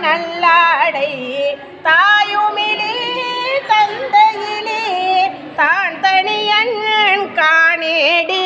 நல்லாடை. தாயுமிலே தந்தையிலே தான் தனியன் காணேடி.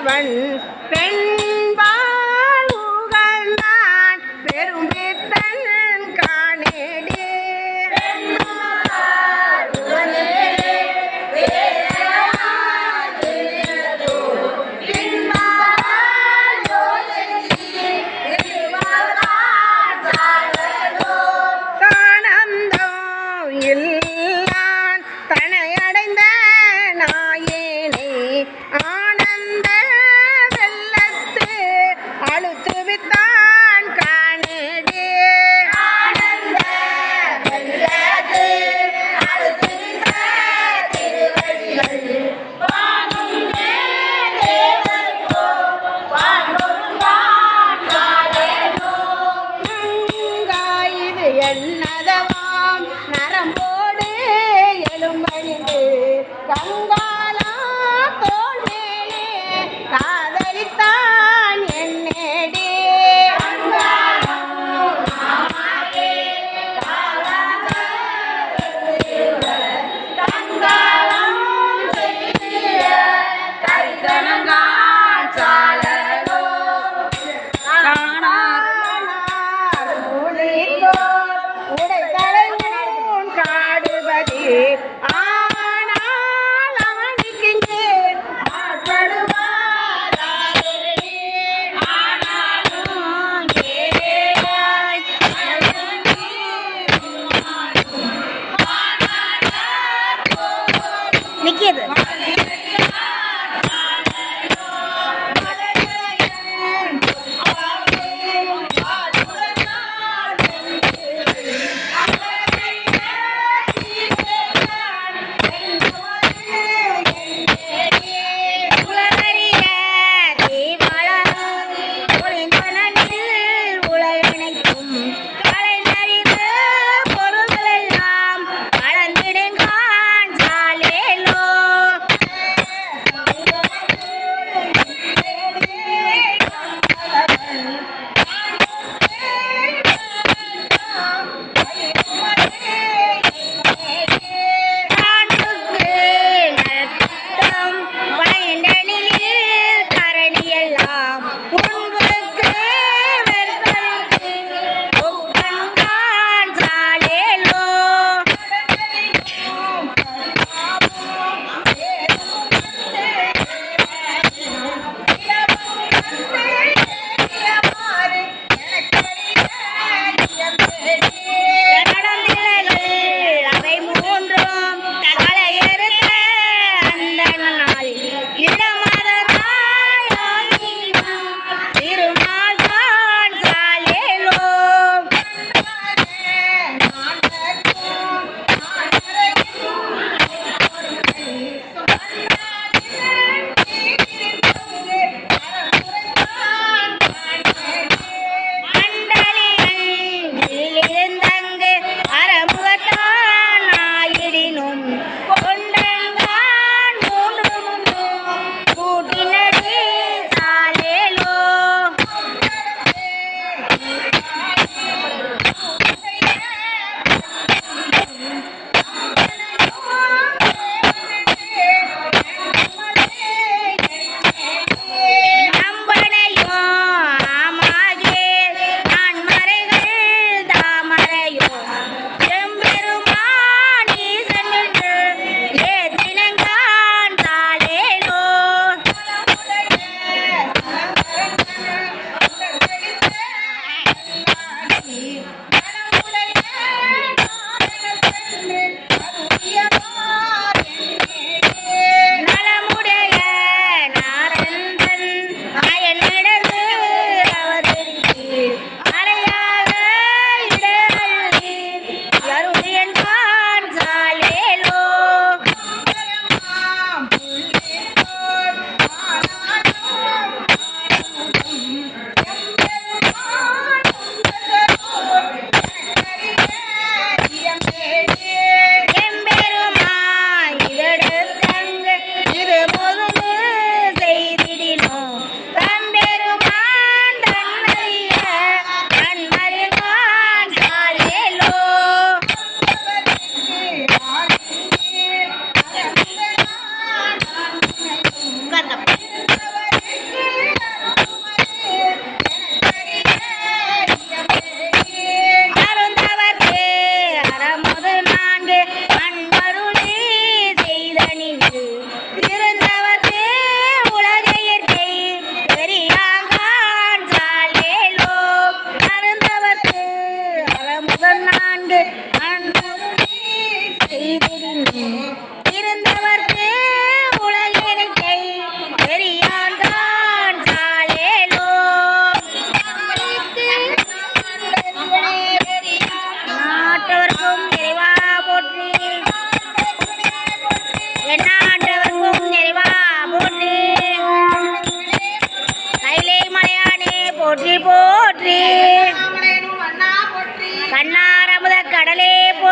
அவன் பெண்பான் பெரும் என்னதமாம் நரம்போடு எலும்பணிந்து கங்கா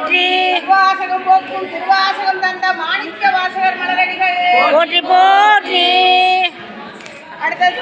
போற்றி. வாசகம் போக்கும் திருவாசகம் தந்த மாணிக்க வாசகர் மலரடிகள். போற்றி போற்றி. அடுத்தது